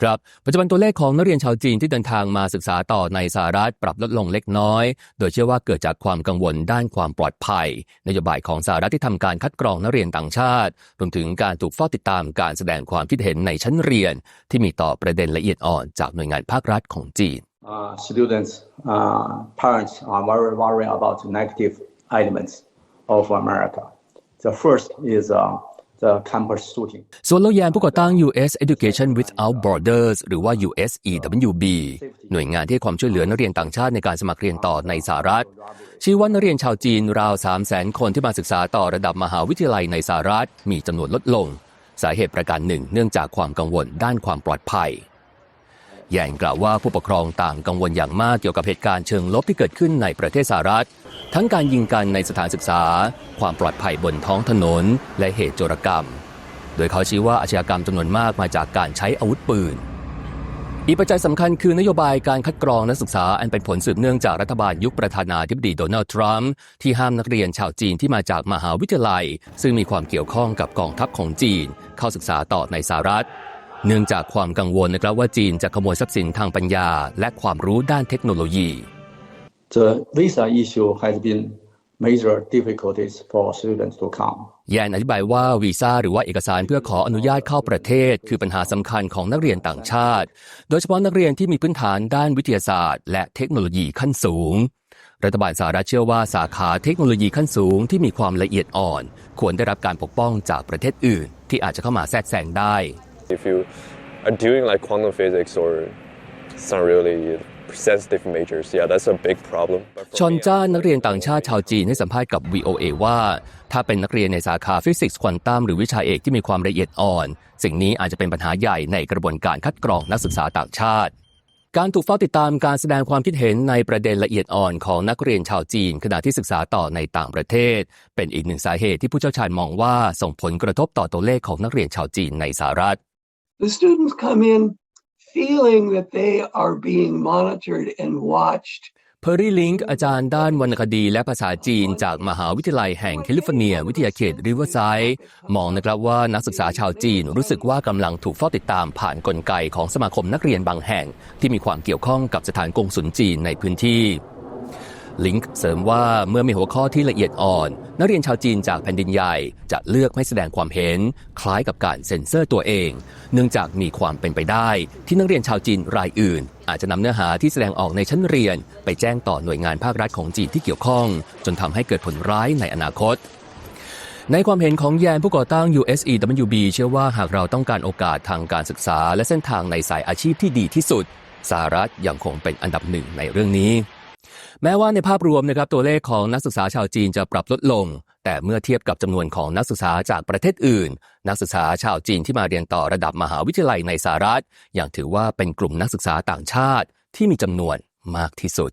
ครับปัจจุบันตัวเลขของนักเรียนชาวจีนที่เดินทางมาศึกษาต่อในสหรัฐปรับลดลงเล็กน้อย โดยเชื่อว่าเกิดจากความกังวลด้านความปลอดภัย นโยบายของสหรัฐที่ทำการคัดกรองนักเรียนต่างชาติ รวมถึงการถูกเฝ้าติดตามการแสดงความคิดเห็นในชั้นเรียน ที่มีต่อประเด็นละเอียดอ่อนจากหน่วยงานภาครัฐของจีน uh, students, uh, parents are very worried about negative elements of America. The first is uh, the campus shooting. ส่วนโลแยนผู้ก่อตั้ง U.S. Education Without Borders หรือว่า USEWB หน่วยงานที่ให้ความช่วยเหลือนักเรียนต่างชาติในการสมัครเรียนต่อในสหรัฐ ชี้ว่านักเรียนชาวจีนราว 3 0 0 0 0 0 คนที่มาศึกษาต่อระดับมหาวิทยาลัยในสหรัฐ มีจำนวนลดลง สาเหตุประการหนึ่ง เนื่องจากความกังวลด้านความปลอดภัยแยนกล่าวว่าผู้ปกครองต่างกังวลอย่างมากเกี่ยวกับเหตุการณ์เชิงลบที่เกิดขึ้นในประเทศสหรัฐ ทั้งการยิงกันในสถานศึกษา ความปลอดภัยบนท้องถนน และเหตุโจรกรรม โดยเขาชี้ว่าอาชญากรรมจำนวนมากมาจากการใช้อาวุธปืน อีกปัจจัยสำคัญคือนโยบายการคัดกรองนักศึกษาอันเป็นผลสืบเนื่องจากรัฐบาลยุคประธานาธิบดีโดนัลด์ทรัมป์ที่ห้ามนักเรียนชาวจีนที่มาจากมหาวิทยาลัย ซึ่งมีความเกี่ยวข้องกับกองทัพของจีน เข้าศึกษาต่อในสหรัฐเนื่องจากความกังวลนะครับว่าจีนจะขโมยทรัพย์สินทางปัญญา และความรู้ด้านเทคโนโลยี The visa issue has been major difficulties for students to come. แยนอธิบายว่าวีซ่าหรือว่าเอกสารเพื่อขออนุญาตเข้าประเทศ คือปัญหาสำคัญของนักเรียนต่างชาติ โดยเฉพาะนักเรียนที่มีพื้นฐานด้านวิทยาศาสตร์ และเทคโนโลยีขั้นสูง รัฐบาลสหรัฐเชื่อว่าสาขาเทคโนโลยีขั้นสูงที่มีความละเอียดอ่อน ควรได้รับการปกป้องจากประเทศอื่น ที่อาจจะเข้ามาแทรกแซงได้ If you are doing like quantum physics or some really sensitive majors, yeah, that's a big problem. But for ชอน me, จ้านักเรียนต่างชาติชาวจีนให้สัมภาษณ์กับ VOA ว่า ถ้าเป็นนักเรียนในสาขาฟิสิกส์ควอนตัมหรือวิชาเอกที่มีความละเอียดอ่อน สิ่งนี้อาจจะเป็นปัญหาใหญ่ในกระบวนการคัดกรองนักศึกษาต่างชาติ การถูกเฝ้าติดตามการแสดงความคิดเห็นในประเด็นละเอียดอ่อนของนักเรียนชาวจีน ขณะที่ศึกษาต่อในต่างประเทศ เป็นอีกหนึ่งสาเหตุที่ผู้เชี่ยวชาญมองว่าส่งผลกระทบต่อตัวเลขของนักเรียนชาวจีนในสหรัฐ the students come in feeling that they are being monitored and watched เพอร์รี่ลิงก์อาจารย์ด้านวรรณคดีและภาษาจีนจากมหาวิทยาลัยแห่งแคลิฟอร์เนีย วิทยาเขตริเวอร์ไซด์มองนะครับว่านักศึกษาชาวจีนรู้สึกว่ากำลังถูกเฝ้าติดตามผ่านกลไกของสมาคมนักเรียนบางแห่ง ที่มีความเกี่ยวข้องกับสถานกงสุลจีนในพื้นที่ ลิงก์เสริมว่าเมื่อมีหัวข้อที่ละเอียดอ่อน นักเรียนชาวจีนจากแผ่นดินใหญ่จะเลือกไม่แสดงความเห็น คล้ายกับการเซ็นเซอร์ตัวเอง เนื่องจากมีความเป็นไปได้ ที่นักเรียนชาวจีนรายอื่น อาจจะนำเนื้อหาที่แสดงออกในชั้นเรียน ไปแจ้งต่อหน่วยงานภาครัฐของจีนที่เกี่ยวข้อง จนทำให้เกิดผลร้ายในอนาคตในความเห็นของแยนผู้ก่อตั้ง USEWB เชื่อว่าหากเราต้องการโอกาสทางการศึกษาและเส้นทางในสายอาชีพที่ดีที่สุดสหรัฐยังคงเป็นอันดับหนึ่งในเรื่องนี้ แม้ว่าในภาพรวมนะครับตัวเลขของนักศึกษาชาวจีนจะปรับลดลง แต่เมื่อเทียบกับจำนวนของนักศึกษาจากประเทศอื่น นักศึกษาชาวจีนที่มาเรียนต่อระดับมหาวิทยาลัยในสหรัฐยังถือว่าเป็นกลุ่มนักศึกษาต่างชาติที่มีจำนวนมากที่สุด